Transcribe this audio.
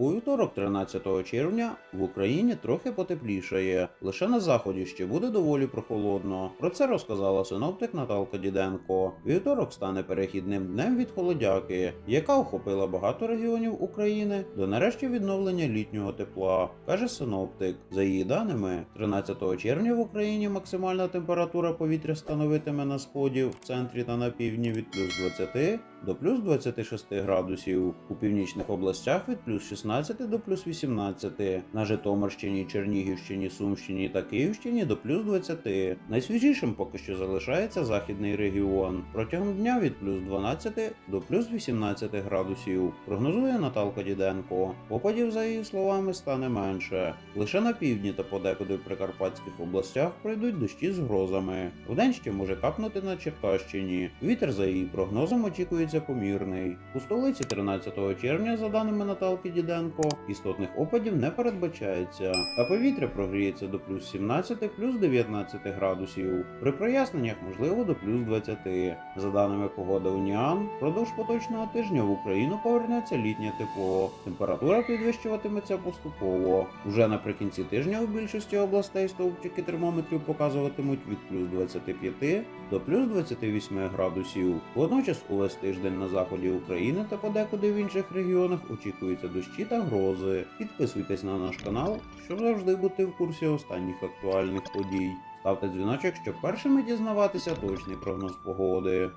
У вівторок, 13 червня, в Україні трохи потеплішає. Лише на заході ще буде доволі прохолодно. Про це розказала синоптик Наталка Діденко. Вівторок стане перехідним днем від холодяки, яка охопила багато регіонів України до нарешті відновлення літнього тепла, каже синоптик. За її даними, 13 червня в Україні максимальна температура повітря становитиме на сході, в центрі та на півдні від плюс 20 до плюс 26 градусів, у північних областях від плюс 16 до плюс 18, на Житомирщині, Чернігівщині, Сумщині та Київщині до плюс 20. Найсвіжішим поки що залишається західний регіон. Протягом дня від плюс 12 до плюс 18 градусів. Прогнозує Наталка Діденко. Опадів, за її словами, стане менше. Лише на півдні та подекуди в прикарпатських областях пройдуть дощі з грозами. Вдень ще може капнути на Черкащині. Вітер, за її прогнозом, очікується помірний. У столиці 13 червня, за даними Наталки Діденко, істотних опадів не передбачається, а повітря прогріється до плюс 17, плюс 19 градусів. При проясненнях можливо до плюс 20. За даними погоди Уніан, впродовж поточного тижня в Україну повернеться літнє тепло. Температура підвищуватиметься поступово. Уже наприкінці тижня у більшості областей стовпчики термометрів показуватимуть від плюс 25 до плюс 28 градусів. Водночас увесь тиждень на заході України та подекуди в інших регіонах очікуються дощі та грози. Підписуйтесь на наш канал, щоб завжди бути в курсі останніх актуальних подій. Ставте дзвіночок, щоб першими дізнаватися точний прогноз погоди.